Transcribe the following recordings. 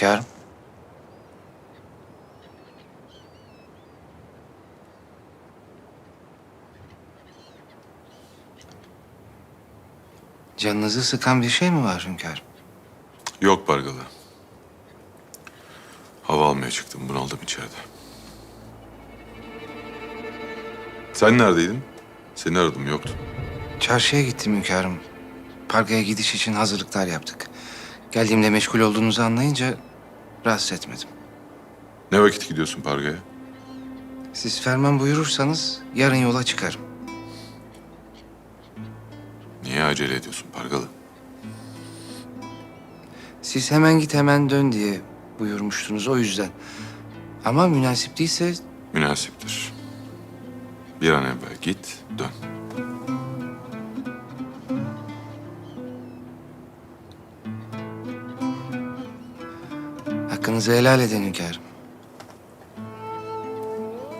Hünkârım. Canınızı sıkan bir şey mi var hünkârım? Yok Pargalı. Hava almaya çıktım. Bunaldım içeride. Sen neredeydin? Seni aradım yoktun. Çarşıya gittim hünkârım. Parkaya gidiş için hazırlıklar yaptık. Geldiğimde meşgul olduğunuzu anlayınca rahatsız etmedim. Ne vakit gidiyorsun Parga'ya? Siz ferman buyurursanız yarın yola çıkarım. Niye acele ediyorsun Pargalı? Siz hemen git hemen dön diye buyurmuştunuz o yüzden. Ama münasip değilse Münasiptir. Bir an evvel git, dön. Hakkınızı helal edin hünkârım.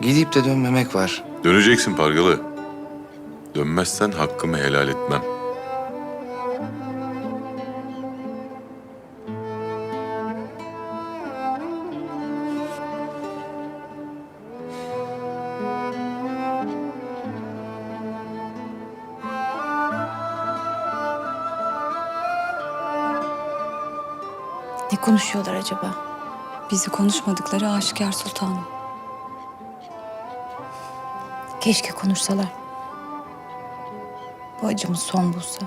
Gidip de dönmemek var. Döneceksin Pargalı. Dönmezsen hakkımı helal etmem. Ne konuşuyorlar acaba? Bizi konuşmadıkları aşikar sultanım. Keşke konuşsalar. Bu acımız son bulsa.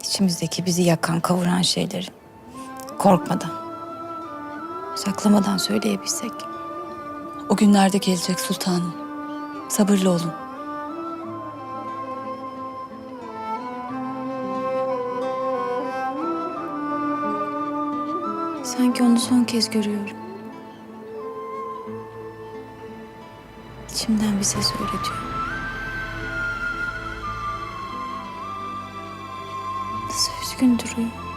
İçimizdeki bizi yakan, kavuran şeyleri korkmadan, saklamadan söyleyebilsek. O günlerde gelecek sultanım. Sabırlı olun. Sanki onu son kez görüyorum. İçimden bir ses öyle. Nasıl üzgün duruyor.